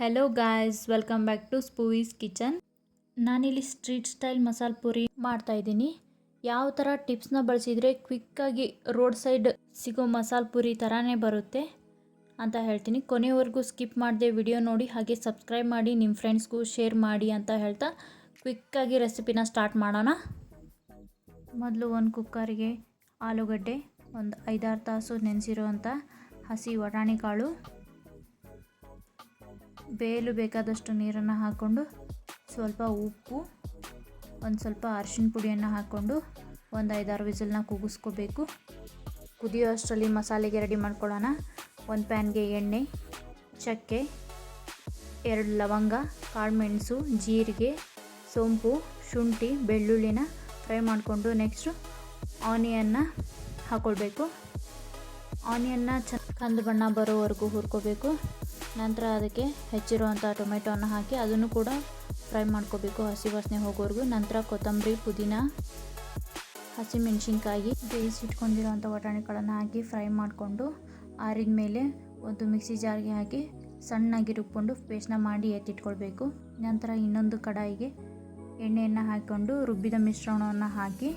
Hello guys welcome back to ಸ್ಪೂವೀಸ್ kitchen ನಾನಿಲ್ಲಿ street style masala puri ಮಾಡ್ತಾ ಇದ್ದೀನಿ. ಯಾವ ಥರ ಟಿಪ್ಸ್ನ ಬಳಸಿದರೆ ಕ್ವಿಕ್ಕಾಗಿ ರೋಡ್ ಸೈಡ್ ಸಿಗೋ ಮಸಾಲ ಪುರಿ ಥರನೇ ಬರುತ್ತೆ ಅಂತ ಹೇಳ್ತೀನಿ. ಕೊನೆವರೆಗೂ ಸ್ಕಿಪ್ ಮಾಡದೆ ವಿಡಿಯೋ ನೋಡಿ, ಹಾಗೆ ಸಬ್ಸ್ಕ್ರೈಬ್ ಮಾಡಿ ನಿಮ್ಮ ಫ್ರೆಂಡ್ಸ್ಗೂ ಶೇರ್ ಮಾಡಿ ಅಂತ ಹೇಳ್ತಾ ಕ್ವಿಕ್ಕಾಗಿ ರೆಸಿಪಿನ ಸ್ಟಾರ್ಟ್ ಮಾಡೋಣ. ಮೊದಲು ಒಂದು ಕುಕ್ಕರಿಗೆ ಆಲೂಗಡ್ಡೆ ಒಂದು ಐದಾರು ತಾಸು ನೆನೆಸಿರುವಂಥ ಹಸಿ ವಟಾಣಿ ಕಾಳು ಬೇಯಲು ಬೇಕಾದಷ್ಟು ನೀರನ್ನು ಹಾಕ್ಕೊಂಡು ಸ್ವಲ್ಪ ಉಪ್ಪು, ಒಂದು ಸ್ವಲ್ಪ ಅರಿಶಿನ ಪುಡಿಯನ್ನು ಹಾಕ್ಕೊಂಡು ಒಂದು ಐದಾರು ವಿಸಿಲ್ನ ಕೂಗಿಸ್ಕೋಬೇಕು ಕುದಿಯೋ ಅಷ್ಟರಲ್ಲಿ ಮಸಾಲೆಗೆ ರೆಡಿ ಮಾಡ್ಕೊಳ್ಳೋಣ. ಒಂದು ಪ್ಯಾನ್ಗೆ ಎಣ್ಣೆ, ಚಕ್ಕೆ, ಎರಡು ಲವಂಗ ಕಾಳುಮೆಣಸು ಜೀರಿಗೆ, ಸೋಂಪು, ಶುಂಠಿ, ಬೆಳ್ಳುಳ್ಳಿನ ಫ್ರೈ ಮಾಡಿಕೊಂಡು ನೆಕ್ಸ್ಟು ಆನಿಯನ್ನ ಹಾಕ್ಕೊಳ್ಬೇಕು. ಆನಿಯನ್ನ ಚ ಕಂದು ಬಣ್ಣ ಬರೋವರೆಗೂ ಹುರ್ಕೋಬೇಕು. ನಂತರ ಅದಕ್ಕೆ ಹೆಚ್ಚಿರುವಂಥ ಟೊಮೆಟೊನ ಹಾಕಿ ಅದನ್ನು ಕೂಡ ಫ್ರೈ ಮಾಡ್ಕೋಬೇಕು ಹಸಿ ವಾಸನೆ ಹೋಗೋವರೆಗೂ. ನಂತರ ಕೊತ್ತಂಬರಿ, ಪುದೀನ, ಹಸಿಮೆಣಸಿನ್ಕಾಯಿ ಬೇಯಿಸಿಟ್ಕೊಂಡಿರೋಂಥ ಬಟಾಣಿಗಳನ್ನು ಹಾಕಿ ಫ್ರೈ ಮಾಡಿಕೊಂಡು ಆರಿದ ಮೇಲೆ ಒಂದು ಮಿಕ್ಸಿ ಜಾರ್ಗೆ ಹಾಕಿ ಸಣ್ಣಾಗಿ ರುಬ್ಬಿಕೊಂಡು ಪೇಸ್ಟ್ನ ಮಾಡಿ ಎತ್ತಿಟ್ಕೊಳ್ಬೇಕು. ನಂತರ ಇನ್ನೊಂದು ಕಡಾಯಿಗೆ ಎಣ್ಣೆಯನ್ನು ಹಾಕಿಕೊಂಡು ರುಬ್ಬಿದ ಮಿಶ್ರಣವನ್ನು ಹಾಕಿ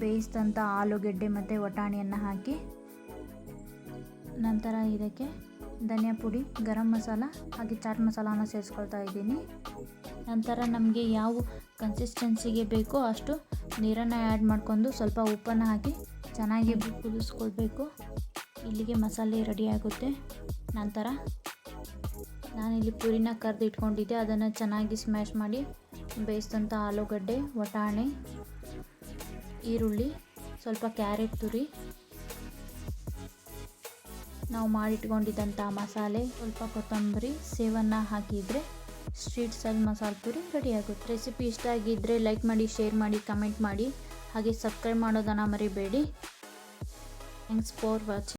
ಬೇಯಿಸಿದಂಥ ಆಲೂಗೆಡ್ಡೆ ಮತ್ತು ಬಟಾಣಿಯನ್ನು ಹಾಕಿ ನಂತರ ಇದಕ್ಕೆ ಧನಿಯಾ ಪುಡಿ, ಗರಂ ಮಸಾಲ ಹಾಗೆ ಚಾಟ್ ಮಸಾಲಾನ ಸೇರಿಸ್ಕೊಳ್ತಾ ಇದ್ದೀನಿ. ನಂತರ ನಮಗೆ ಯಾವ ಕನ್ಸಿಸ್ಟೆನ್ಸಿಗೆ ಬೇಕೋ ಅಷ್ಟು ನೀರನ್ನು ಆ್ಯಡ್ ಮಾಡ್ಕೊಂಡು ಸ್ವಲ್ಪ ಉಪ್ಪನ್ನು ಹಾಕಿ ಚೆನ್ನಾಗಿ ಕುದಿಸ್ಕೊಳ್ಬೇಕು. ಇಲ್ಲಿಗೆ ಮಸಾಲೆ ರೆಡಿ ಆಗುತ್ತೆ. ನಂತರ ನಾನಿಲ್ಲಿ ಪೂರಿನ ಕರೆದು ಇಟ್ಕೊಂಡಿದ್ದೆ. ಅದನ್ನು ಚೆನ್ನಾಗಿ ಸ್ಮ್ಯಾಶ್ ಮಾಡಿ ಬೇಯಿಸಿದಂಥ ಆಲೂಗಡ್ಡೆ, ವಟಾಣೆ, ಈರುಳ್ಳಿ, ಸ್ವಲ್ಪ ಕ್ಯಾರೆಟ್ ತುರಿ ನಾವು ಮಾಡಿಟ್ಕೊಂಡಿದ್ದಂಥ ಮಸಾಲೆ, ಸ್ವಲ್ಪ ಕೊತ್ತಂಬರಿ, ಸೇವನ್ನ ಹಾಕಿದರೆ ಸ್ಟ್ರೀಟ್ ಸ್ಟೈಲ್ ಮಸಾಲೆ ಪುರಿ ರೆಡಿಯಾಗುತ್ತೆ ರೆಸಿಪಿ ಇಷ್ಟ ಆಗಿದ್ದರೆ ಲೈಕ್ ಮಾಡಿ ಶೇರ್ ಮಾಡಿ ಕಮೆಂಟ್ ಮಾಡಿ. ಹಾಗೆ ಸಬ್ಸ್ಕ್ರೈಬ್ ಮಾಡೋದನ್ನು ಮರಿಬೇಡಿ. Thanks for watching